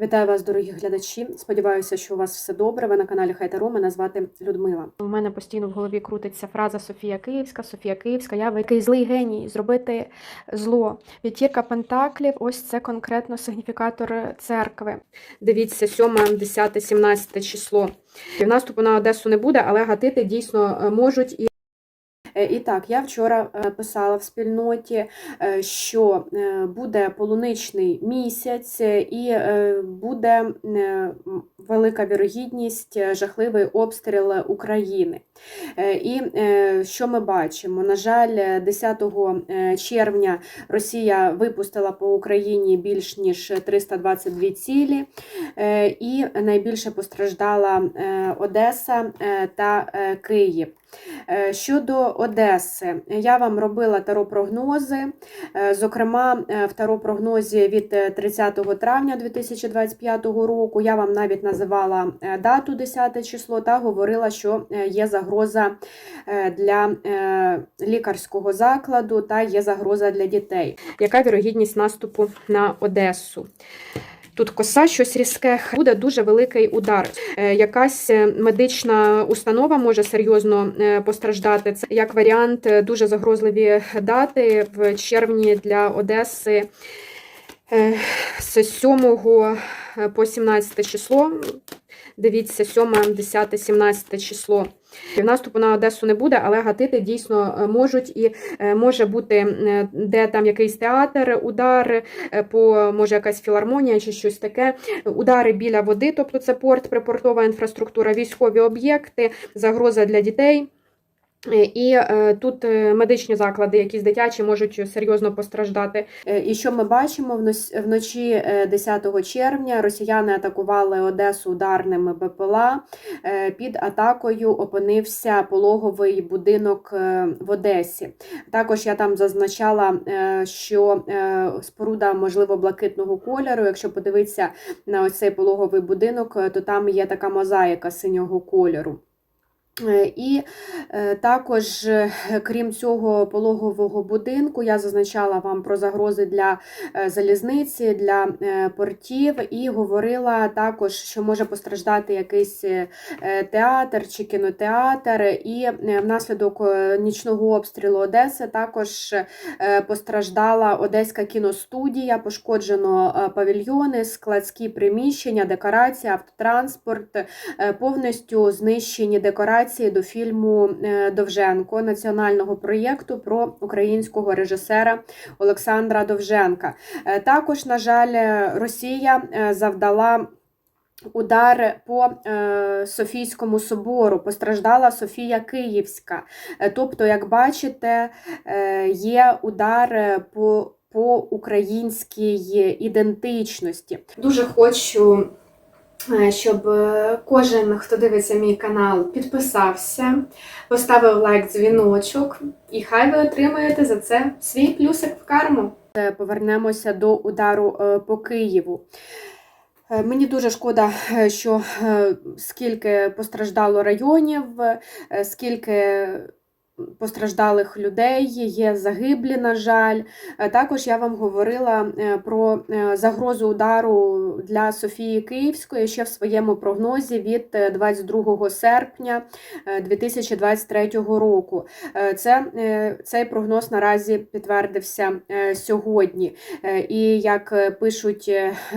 Вітаю вас, дорогі глядачі. Сподіваюся, що у вас все добре. Ви на каналі Хайтару. Мене звати Людмила. У мене постійно в голові крутиться фраза Софія Київська, Софія Київська, я який злий геній, зробити зло. П'ятірка пентаклів, ось це конкретно сигніфікатор церкви. Дивіться, 7, 10, 17 число. Наступу на Одесу не буде, але гатити дійсно е, можуть і. Е, І так, я вчора е, писала в спільноті, е, що буде полуничний місяць і буде велика вірогідність жахливий обстріл України. І що ми бачимо? На жаль, е, 10 е, червня Росія випустила по Україні більш ніж 322 цілі, і найбільше постраждала Одеса та Київ. Е, Щодо Одеси, я вам робила таро-прогнози. Е, Зокрема, е, в таро-прогнозі від е, 30 травня 2025 року я вам навіть називала дату 10 число та говорила, що є загроза для лікарського закладу та є загроза для дітей. Яка вірогідність наступу на Одесу? Тут коса, щось різке, буде дуже великий удар. Е, Якась е, медична установа може серйозно е, постраждати. Це як варіант дуже загрозливі дати в червні для Одеси з 7 по 17 число. Дивіться, 7, 10, 17 число. Наступу на Одесу не буде, але гатити дійсно е, можуть і е, може бути е, де там якийсь театр, удар по може якась філармонія чи щось таке. Удари біля води, тобто це порт, припортова інфраструктура, військові об'єкти, загроза для дітей. Е, І е, тут е, медичні заклади, якісь дитячі, можуть серйозно постраждати. І що ми бачимо вночі е, 10 червня? Росіяни атакували Одесу ударними БПЛА. Під атакою опинився пологовий будинок в Одесі. Також я там зазначала, що споруда можливо блакитного кольору. Якщо подивитися на ось цей пологовий будинок, то там є така мозаїка синього кольору. Е, І е, також, е, крім цього пологового будинку, я зазначала вам про загрози для залізниці, для портів, і говорила також, що може постраждати якийсь театр чи кінотеатр. І внаслідок нічного обстрілу Одеси також постраждала Одеська кіностудія, пошкоджено павільйони, складські приміщення, декорації, автотранспорт, повністю знищені декорації до фільму е, Довженко національного проєкту про українського режисера Олександра Довженка. Е, Також, на жаль, е, Росія завдала. Удар по Софійському собору постраждала Софія Київська. Тобто, як бачите, є удар по, по українській ідентичності. Дуже хочу щоб е, кожен, хто дивиться мій канал, підписався, поставив лайк, дзвіночок, і хай ви отримаєте за це свій плюсик в карму. Е, Повернемося до удару е, по Києву. Е, Мені дуже шкода, е, що е, скільки постраждало районів, е, скільки постраждалих людей, є загиблі, на жаль. Е, Також я вам говорила е, про е, загрозу удару для Софії Київської ще в своєму прогнозі від е, 22 серпня е, 2023 року. Це, цей прогноз наразі підтвердився сьогодні. І як пишуть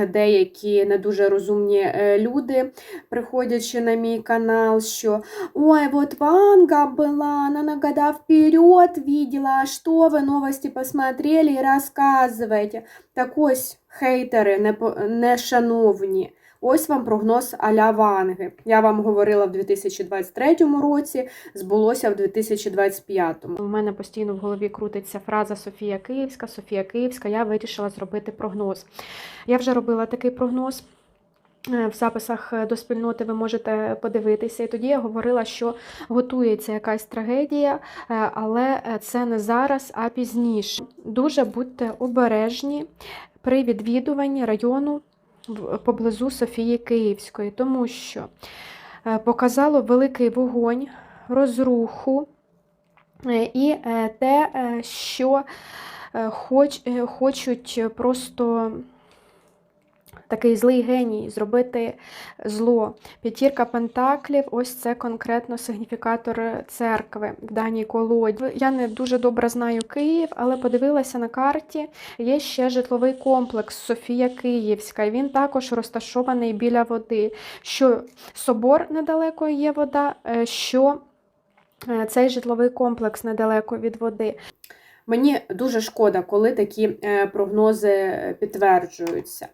деякі не дуже розумні люди, приходячи на мій канал, що ой, вот Ванга она на года вперед видела, что вы новости посмотрели и рассказываете. Так ось, хейтери нешановні. Ось вам прогноз аля Ванги. Я вам говорила в 2023 році, збулося в 2025. У мене постійно в голові крутиться фраза Софія Київська, Софія Київська, я вирішила зробити прогноз. Я вже робила такий прогноз. Е, В записах е, до спільноти ви можете подивитися. І тоді я говорила, що готується якась трагедія, е, але це не зараз, а пізніше. Дуже будьте обережні при відвідуванні району поблизу Софії Київської, тому що показало великий вогонь, розруху і те, що хоч, хочуть просто такий злий геній, зробити зло. П'ятірка пентаклів, ось це конкретно сигніфікатор церкви в даній колоді. Я не дуже добре знаю Київ, але подивилася на карті. Є ще житловий комплекс Софія Київська. Він також розташований біля води. Що собор недалеко є вода, е, що е, цей житловий комплекс недалеко від води. Мені дуже шкода, коли такі е, прогнози підтверджуються.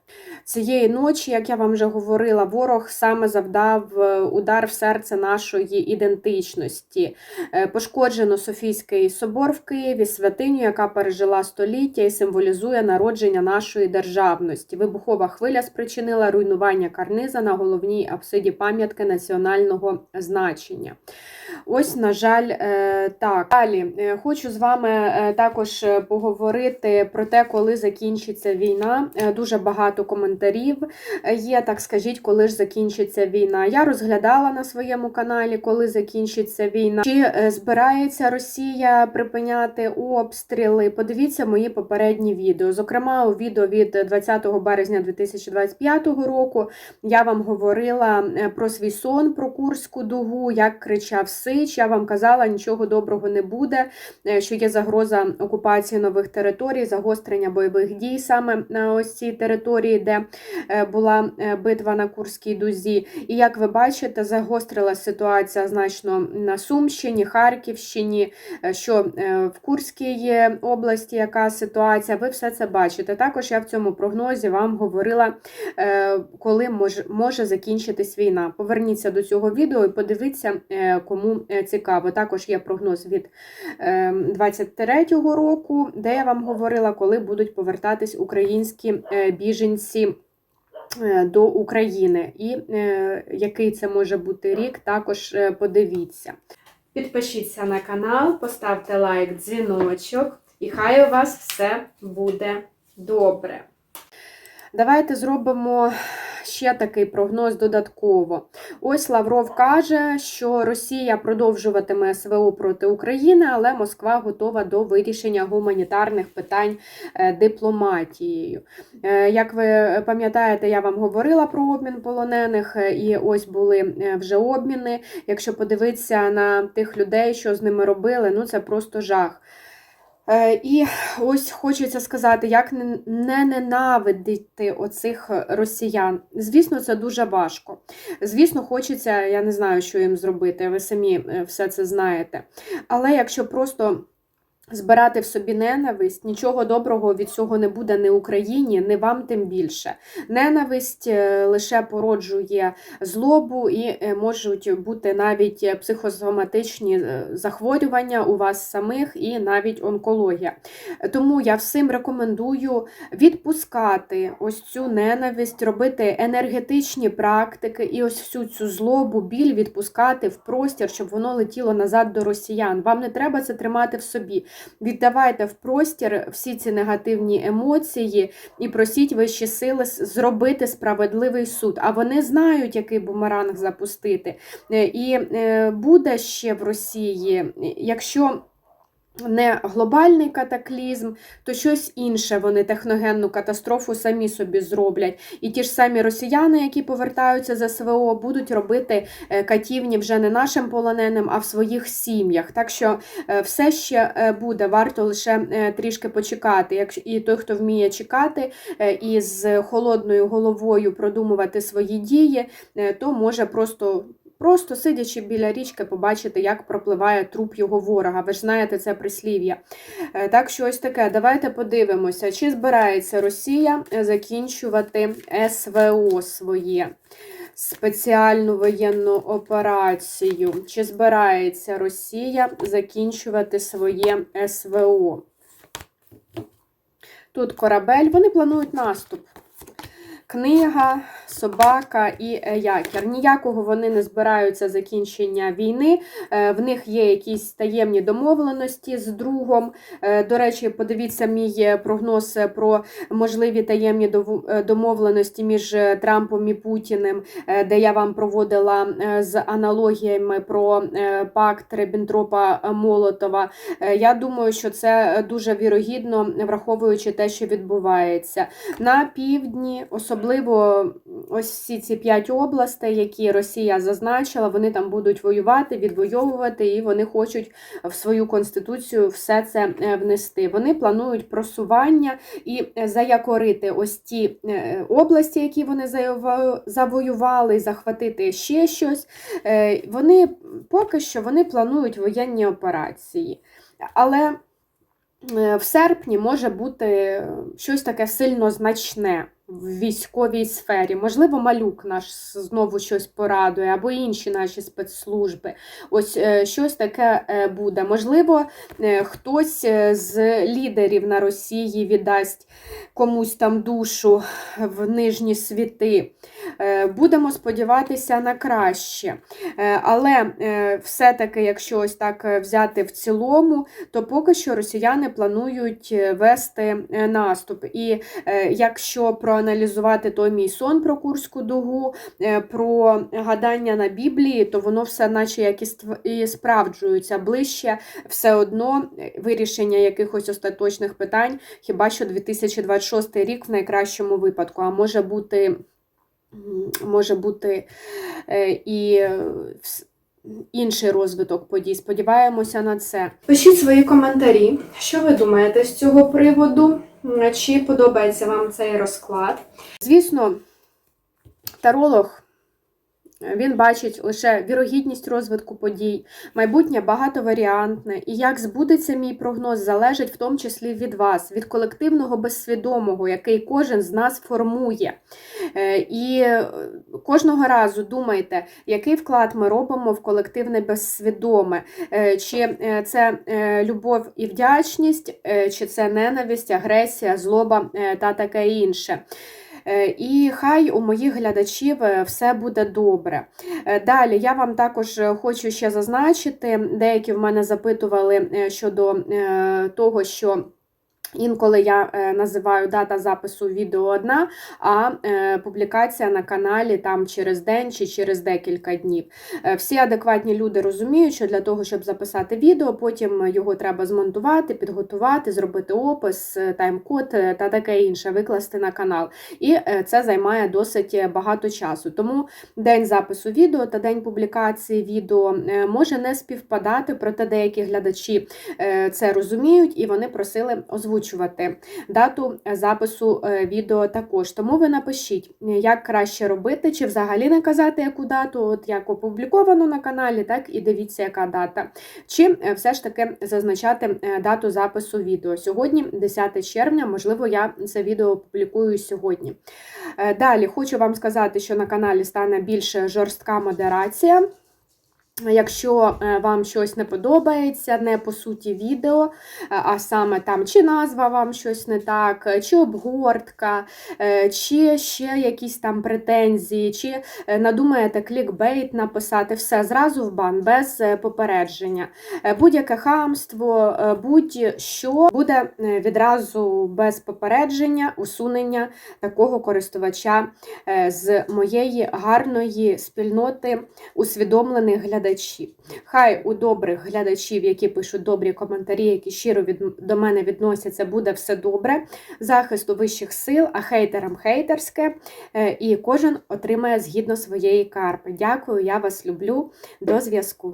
Цієї ночі, як я вам вже говорила, ворог саме завдав е, удар в серце нашої ідентичності. Е, Пошкоджено Софійський собор в Києві, святиню, яка пережила століття і символізує народження нашої державності. Вибухова хвиля спричинила руйнування карниза на головній апсиді пам'ятки національного значення. Ось, на жаль, е, так. Далі е, хочу з вами е, також е, поговорити про те, коли закінчиться війна. Е, Дуже багато коментарів е, є. Так скажіть, коли ж закінчиться війна. Я розглядала на своєму каналі, коли закінчиться війна. Чи збирається Росія припиняти обстріли? Подивіться мої попередні відео. Зокрема, у відео від 20 березня 2025 року я вам говорила про свій сон, про Курську дугу, як кричав Сич. Я вам казала, нічого доброго не буде, що є загроза Окупації нових територій, загострення бойових дій саме на ось цій території, де е, була е, битва на Курській дузі. І як ви бачите, загострила ситуація значно на Сумщині, Харківщині, е, що в Курській області яка ситуація, ви все це бачите. Також я в цьому прогнозі вам говорила, коли може закінчитись війна. Поверніться до цього відео і подивіться, кому цікаво. Також є прогноз від 23 цього року, де я вам говорила, коли будуть повертатись українські е, біженці е, до України, і е, який це може бути рік, також подивіться. Підпишіться на канал, поставте лайк, дзвіночок, і хай у вас все буде добре. Давайте зробимо ще такий прогноз додатково. Ось Лавров каже, що Росія продовжуватиме СВО проти України, але Москва готова до вирішення гуманітарних питань е, дипломатією. Е, Як ви пам'ятаєте, я вам говорила про обмін полонених, е, і ось були вже обміни. Якщо подивитися на тих людей, що з ними робили, ну це просто жах. Е, І ось хочеться сказати, як не не ненавидити оцих росіян. Звісно, це дуже важко. Звісно, хочеться, я не знаю, що їм зробити, ви самі е, все це знаєте. Але якщо просто збирати в собі ненависть, нічого доброго від цього не буде ні Україні, ні вам тим більше. Ненависть е, лише породжує злобу і е, можуть бути навіть психосоматичні е, захворювання у вас самих і навіть онкологія. Тому я всім рекомендую відпускати ось цю ненависть, робити енергетичні практики і ось всю цю злобу, біль відпускати в простір, щоб воно летіло назад до росіян. Вам не треба це тримати в собі. Віддавайте в простір всі ці негативні емоції і просіть вищі сили зробити справедливий суд. А вони знають, який бумеранг запустити. Е, І е, буде ще в Росії, якщо не глобальний катаклізм, то щось інше вони техногенну катастрофу самі собі зроблять. І ті ж самі росіяни, які повертаються з СВО, будуть робити е, катівні вже не нашим полоненим, а в своїх сім'ях. Так що е, все ще е, буде, варто лише трішки почекати. Якщо і той, хто вміє чекати і з холодною головою продумувати свої дії, то може просто. Просто сидячи біля річки, побачити, як пропливає труп його ворога. Ви ж знаєте це прислів'я. Е, Так що ось таке. Давайте подивимося, чи збирається Росія закінчувати СВО своє спеціальну воєнну операцію. Чи збирається Росія закінчувати своє СВО? Тут корабель, вони планують наступ. Книга, собака і е, якір. Ніякого вони не збираються закінчення війни. Е, В них є якісь таємні домовленості з другом. Е, До речі, подивіться мій прогноз про можливі таємні домовленості між Трампом і Путіним, де я вам проводила з аналогіями про пакт Ріббентропа Молотова. Я думаю, що це дуже вірогідно, враховуючи те, що відбувається на півдні, особливо ось всі ці п'ять областей, які Росія зазначила, вони там будуть воювати, відвоювати, і вони хочуть в свою конституцію все це е, внести. Вони планують просування і е, заякорити ось ті е, області, які вони завоювали, захватити ще щось. Вони поки що вони планують воєнні операції. Але в серпні може бути щось таке сильно значне в військовій сфері. Можливо, малюк наш знову щось порадує, або інші наші спецслужби. Ось е, щось таке е, буде. Можливо, е, хтось з лідерів на Росії віддасть комусь там душу в нижні світи. Будемо сподіватися на краще. Але все-таки, якщо ось так взяти в цілому, то поки що росіяни планують вести наступ. І якщо проаналізувати той мій сон про Курську дугу, е, про гадання на Біблії, то воно все наче як і справджується ближче, все одно е, вирішення якихось остаточних питань, хіба що 2026 рік в найкращому випадку, а може бути, може бути е, і інший розвиток подій. Сподіваємося на це. Пишіть свої коментарі, що ви думаєте з цього приводу, чи подобається вам цей розклад. Звісно, таролог. Він бачить лише вірогідність розвитку подій, майбутнє багатоваріантне, і як збудеться мій прогноз, залежить в тому числі від вас, від колективного безсвідомого, який кожен з нас формує. Е, І кожного разу думайте, який вклад ми робимо в колективне безсвідоме, Е, чи е, це любов і вдячність, чи це ненависть, агресія, злоба та таке інше. Е, І хай у моїх глядачів е, все буде добре. Е, Далі я вам також хочу ще зазначити, деякі в мене запитували щодо того, що. Інколи я е, називаю дата запису відео одна, а е, публікація на каналі там через день чи через декілька днів. Е, Всі адекватні люди розуміють, що для того, щоб записати відео, потім його треба змонтувати, підготувати, зробити опис, тайм-код та таке інше, викласти на канал. І це займає досить багато часу. Тому день запису відео та день публікації відео може не співпадати, проте деякі глядачі це розуміють і вони просили озвучувати дату запису е, відео також. Тому ви напишіть, е, як краще робити, чи взагалі не казати, яку дату, от як опубліковано на каналі, так і дивіться, яка дата. Чи е, все ж таки зазначати е, дату запису відео. Сьогодні, 10 червня, можливо, я це відео опублікую сьогодні. Е, Далі хочу вам сказати, що на каналі стане більш жорстка модерація. Якщо е, вам щось не подобається, не по суті відео, е, а саме там чи назва вам щось не так, е, чи обгортка, чи ще якісь там претензії, чи надумаєте клікбейт написати, все зразу в бан, без попередження. Будь-яке хамство, будь-що буде відразу без попередження, усунення такого користувача з моєї гарної спільноти усвідомлених глядачів. Хай у добрих глядачів, які пишуть добрі коментарі, які щиро від, до мене відносяться, буде все добре. Захисту вищих сил, а хейтерам хейтерське. Е, І кожен отримає згідно своєї карпи. Дякую, я вас люблю. До зв'язку.